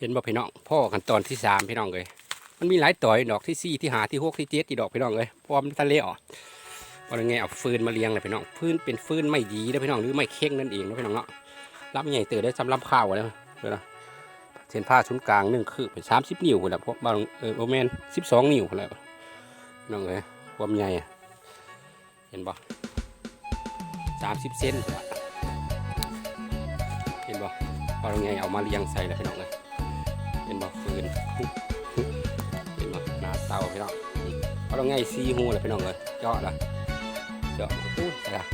เห็นบ่พี่น้องพ่อกันตอนที่สามพี่น้องเลยมันมีหลายต่อยดอกที่สี่ที่หาที่หกที่เจ็ดที่ดอกพี่น้องเลยพราะวามันทะเลออกเอาไงเอาฟืนมาเลี้ยงเลยพี่น้องฟืนเป็นฟืนไม่ดีนะพี่น้องหรือไม่เข่งนั่นเองนะพี่น้องเนาะรับใหญ่เติบได้สำรับข้าวเลยเดี๋ยวนะเส้นผ้าชุนกลางหนึ่งคือเป็นสามสิบนิ้วคนละพวกบางเออโอแมนสิบสองนิ้วคนละพี่น้องเลยความใหญ่เห็นบ่สามสิบเซนพุ่นล่ะเห็นบ่เอาไงเอามาเลี้ยงใส่เลยพี่น้องเลย เห็นบ่ฟืนเห็นบ่หนาเตาพี่น้องเอาลงไงซีหูเลยพี่น้องเลยเจาะละเจาะอู้ใส่ละ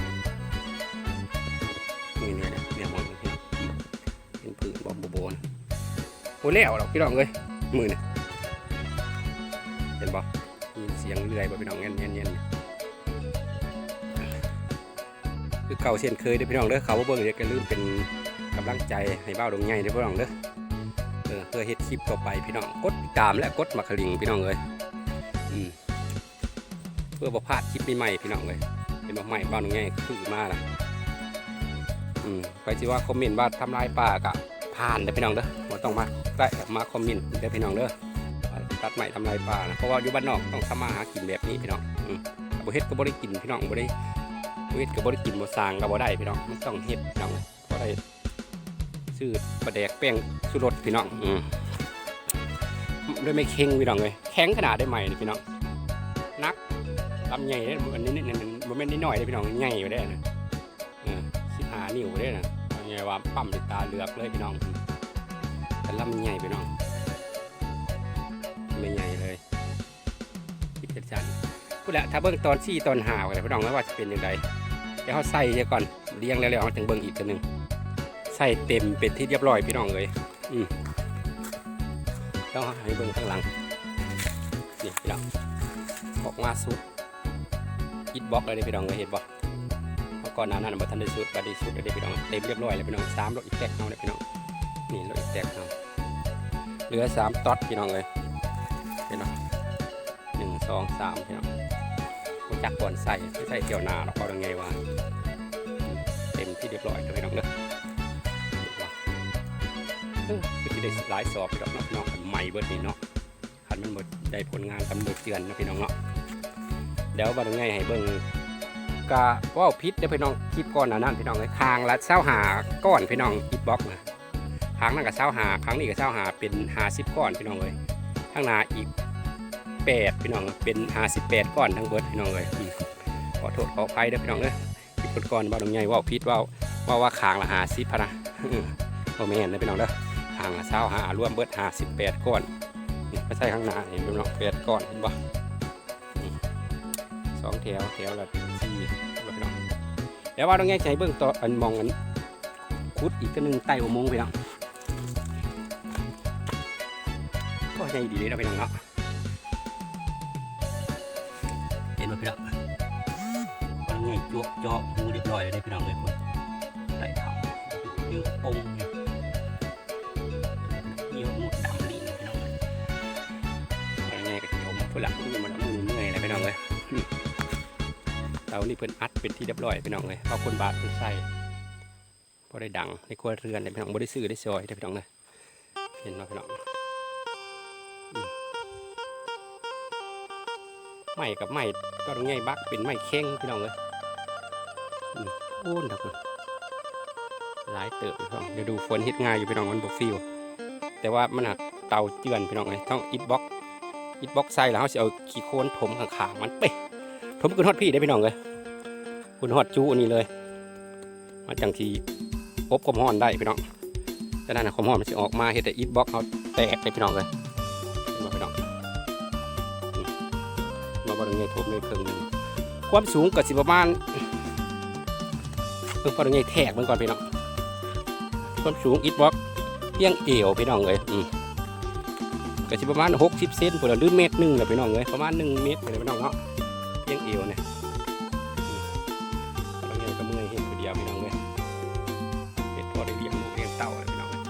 นี่เนี่ยเนี่ยเนี่ยหมดเลยพี่น้องเห็นผืนบอมโบโบนโอ้แล้วหรอกพี่น้องเลยมือเนี่ยเห็นบ่มีเสียงเลื่อยบ่พี่น้องเงี้ยเงี้ยเงี้ยคือเก่าเช่นเคยเด้พี่น้องเด้อเขาเบิ่งเดี๋ยวก็ลืมเป็นกำลังใจให้บ้าดวงใหญ่เด้พี่น้องเด้อ เออเพื่อเฮ็ดคลิปต่อไปพี่น้องกดติดตามและกดมาคลิงพี่น้องเลยอืมเพื่อบ่พลาดคลิปใหม่ๆพี่น้องเลยเป็นบ่ใหม่บ้านง่ายคือมาล่ะอืมไปสิว่าคอมเมนต์ว่าทำลายป่ากะผ่านเด้พี่น้องเด้อบ่ต้องมาได้มาคอมเมนต์เด้อพี่น้องเด้อตัดใหม่ทำลายป่านะเพราะว่าอยู่บ้านนอกต้องทำมาหากินแบบนี้พี่น้องอืมบ่เฮ็ดก็บ่ได้กินพี่น้องบ่ได้เฮ็ดก็บ่ได้กินบ่สร้างก็บ่ได้พี่น้องมันต้องเฮ็ดพี่น้องบ่ได้ ซื้อปลาแดกแป้งสุรสพี่น้องอืมด้วยไม่เค็งพี่น้องเลยแข็งขนาดได้ใหม่นี่พี่น้องนักลำใหญ่เลยมันนิดๆมันไม่นิดหน่อยเลยพี่น้องใหญ่อยู่ได้นะสิบหานิ้วได้นะใหญ่ว่าปั๊มตาเหลือกเลยพี่น้องแต่ลำใหญ่พี่น้องไม่ใหญ่เลยคิดเป็นจันพูดละถ้าเบิ้งตอนซี่ตอนหาวอะไรพี่น้องแล้วว่าจะเป็นยังไงเดี๋ยวเขาใส่เดี๋ยวก่อนเลี้ยงแล้วๆเขาถึงเบิ้งอีกตัวหนึ่ง ใส่เต็มเป็นที่เรียบร้อยพี่น้องเลยอืมต้องให้เบิ่งข้างหลัง นี่พี่น้องออกมาสุดอิดบล็อกเลยพี่น้องเลยเห็นบ่เมื่อก่อนหน้านั้นบัทันได้สุดบัดได้สุดเลยเด้พี่น้องเต็มเรียบร้อยเลยพี่น้องสามรถอีกแตกเอาเลยพี่น้อง นี่รถอีกแตกเอาเหลือสามต๊อดพี่น้องเลยเห็นบ่หนึ่งสองสามพี่น้องรู้จักก่อนใส่ไม่ใส่เกี่ยวหนาหรอกเอายังไงวะเต็มที่เรียบร้อยเลยพี่น้องเด้อเออ ก็จะได้หลายสอบพี่น้องเนาะพี่น้องคันใหม่เบิดนี่เนาะคันมันหมดได้ผลงานกำหนดเดือนนะพี่น้องเนาะเดี๋ยวบาดง่ายให้เบิ่งกะว่าพิษเดี๋ยพี่น้องคลิปก่อนนานั้นพี่น้องเลยคางละเศร้าหาก้อนพี่น้องอิดบล็อกนะครั้งนั้นก็เศร้าหาครั้งนี้ก็เศร้าหาเป็นหาสิบก้อนพี่น้องเลยข้างหน้าอีกแปดพี่น้องเป็นหาสิบแปดก้อนทั้งเบิดพี่น้องเลยขอโทษขออภัยเด้พี่น้องเลยคลิปก่อนๆบาดง่ายว่าพิษว่าว่าว่าคางละหาสิบพนะโอแม่นนะพี่น้องเด้อางเช้าหารวมเบิดหาสิบแปดก้อนนี่ไม่ใช่ข้างหน้าเห็นพี่น้องแปดก้อนเห็นปะนี่สองแถวแถวละสี่พี่น้องเดี๋ยวว่าต้องแยกใจเบื้องต่ออันมองอันคุดอีกตัวหนึ่งใต้อุโมงค์พี่น้องก็ใจดีเลยนะพี่น้องเนาะเห็นไหมพี่น้องมันง่ายจวกจอกหูเรียบร้อยเลยพี่น้องเลยคุณได้ทำยืดปงอยู่ ก็ชมฝรั่งที่มันเอามือเมื่อยเลยพี่น้องเลยเตานี่เพิ่นอัดเป็นที่เรียบร้อยพี่น้องเลยเอาคนบาทเพิ่นใส่พอได้ดังในครัวเรือนเลยพี่น้องบ่ได้ซื้อได้ซอยเด้อพี่น้องเลยเห็นไหมพี่น้องอืมไม้กับไม้ก็ต้องไงบักเป็นไม้เข่งพี่น้องเลยอืมโอ้นทักคนหลายเติบพี่น้องเดี๋ยวดูฝนเฮ็ดง่ายอยู่พี่น้องมันบ่ฟิวแต่ว่ามันหักเตาเจือนพี่น้องเลยต้องอิดบล็อก อิดบ็อกใส่แล้วเขาสิเอาขี้โคลนถมข้างๆมันเป๊ะถมขึ้นฮอดพี่ได้พี่น้องเลยคุณฮอดจูอันนี้เลย มาจังทีอบความร้อนได้พี่น้องแต่นั่นนะความร้อนมันสิออกมาเฮ็ดแต่อิดบ็อกเอาแตกเลยพี่น้องเลยเห็นบ่พี่น้องมาบ่ได้ไงถมเลยครึ่งหนึงความสูงก็สิประมาณเพิ่งพอได้ไงแทกมันก่อนพี่น้องความสูงอิฐบล็อกเพียงเอวพี่น้องเลยอืม ก็สิประมาณหกสิบเซนพอละหรือเมตรหนึ่งแหละพี่น้องเลยประมาณหนึ่งเมตรเลยพี่น้องเนาะเพียงเอวเนี่ยอืมแล้วไงก็เมื่อยเห็นคนเดียวพี่น้องเลยเห็ดพอได้เลี้ยงหมูเลี้ยงเต่าเลยพี่น้องเลย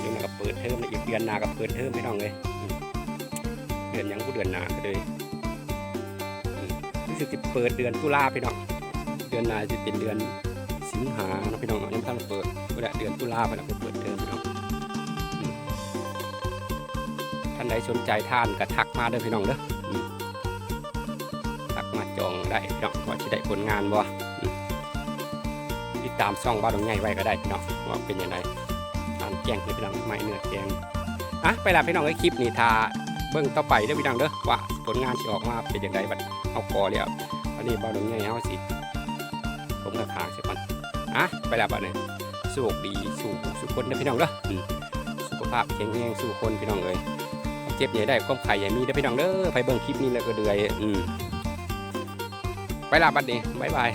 เดือนหน้าก็เปิดเทอมเลยอีกเดือนหน้าก็เปิดเทอมพี่น้องเลยเดือนยังผู้เดือนหน้าก็เลยอืมรู้สึกจะเปิดเดือนตุลาพี่น้องเดือนหน้าจะเป็นเดือนสิงหาเนาะพี่น้องเนาะยังไม่ทันเปิดก็ได้เดือนตุลาไปแล้วเปิด ท่านใดสนใจทานก็ทักมาเด้อพี่น้องเด้อทักมาจองได้พี่น้องว่าจะได้ผลงานบ่ติดตามช่องบ้านดงใหญ่ไว้ก็ได้พี่น้องว่าเป็นยังไงทานแกงพี่น้องไม่เนื้อแกงอะไปละพี่น้องไอ้คลิปนี้ทาเบิ่งต่อไปเด้อพี่น้องเด้อว่าผลงานที่ออกมาเป็นยังไงบัดเอากอแล้วอันนี้บ้านดงใหญ่เฮาสิผมกับทางสียก่อนอะไปละบัดนี้สุขดีสู่สุขคนเด้อพี่น้องเด้อสุขภาพแข็งแรงสู่คนพี่น้องเลย เจ็บใหญ่ได้ความไข่ใหญ่มีได้ไปน้องเด้อไปเบิ่งคลิปนี้แล้วก็เดือยอืมไปลาบัดนี้บ๊ายบาย